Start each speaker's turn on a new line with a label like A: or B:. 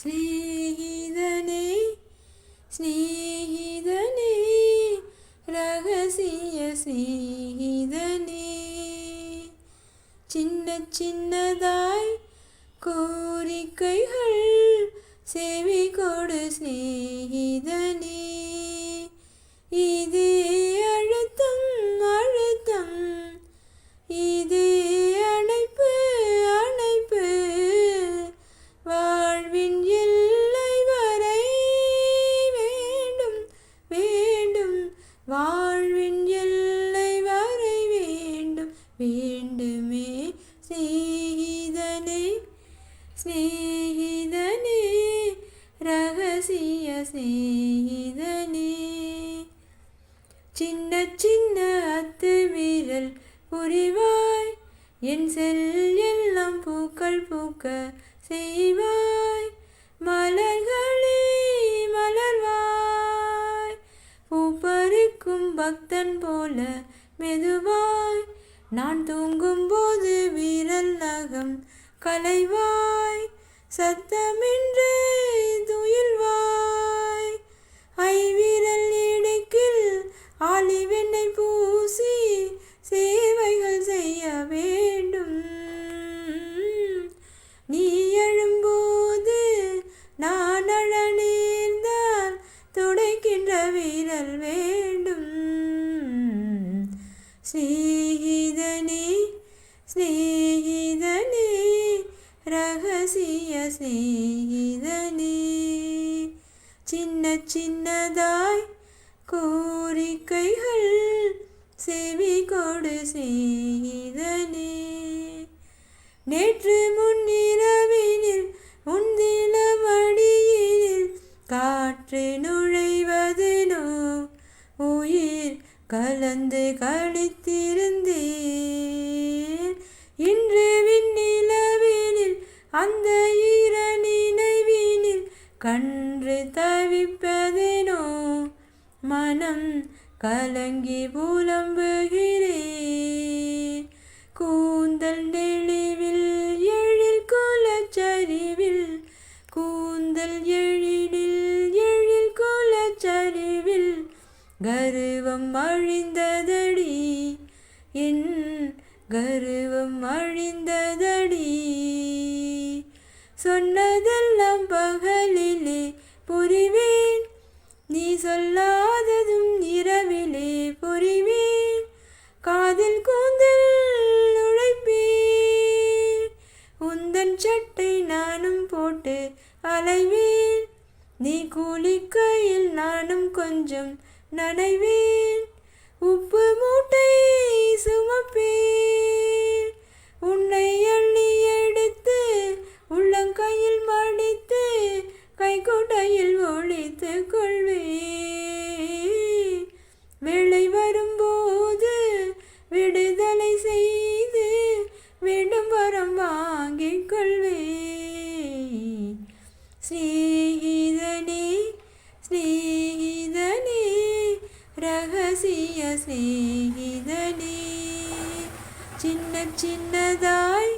A: ஸ்நேகிதனே ஸ்நேகிதனே ரகசிய ஸ்நேகிதனே. சின்ன சின்னதாய் கோரிக்கைகள் செவி கொடு ஸ்நேக சிநேகிதனே ரகசிய சிநேகிதனே சின்ன சின்ன அத்து வீரல் புரிவாய் என் செல் எல்லாம் பூக்கள் பூக்க செய்வாய் மலர்களே மலர்வாய் பூப்பறிக்கும் பக்தன் போல மெதுவாய் நான் தூங்கும் போது வீரல் நகம் கலைவாய் சத்தமின்றே துயில்வாய் ஐவிரல் இடுக்கில் ஆலிவெண்ணை பூசி சேவைகள் செய்ய வேண்டும். நீ எழும்போது நான் அழ நேர்ந்தால் துடைக்கின்ற வீரல் வேண்டும். ஸ்நேகிதனே ஸ்நேகிதனே ரகசிய ஸ்நேகிதனே சின்ன சின்னதாய் கோரிக்கைகள் செவி கொடு செய்தனே நேற்று முன்னிரவினில் உந்தில மடியினில் காற்று நுழைவதனோ உயிர் கலந்து கழித்திருந்தேன் அந்த ஈர நினைவினில் கன்று தவிப்பதேனோ? மனம் கலங்கி புலம்புகிறேன் கூந்தல் நெளிவில் எழில் குலச்சரிவில். கூந்தல் எழிலில் எழில் குலச்சரிவில். கருவம் அழிந்ததடி என் கருவம் அழிந்ததடி. சொன்னதெல்லாம் பகலிலே புரிவேன் நீ சொல்லாததும் இரவிலே புரிவேன் காதில் கூந்தல் உழைப்பேன் உந்தன் சட்டை நானும் போட்டு அலைவேன். நீ கூலிக்கையில் நானும் கொஞ்சம் நனைவேன். உப்பு மூட்டை ரகசிய சிநேகிதனே. சின்ன சின்னதாய்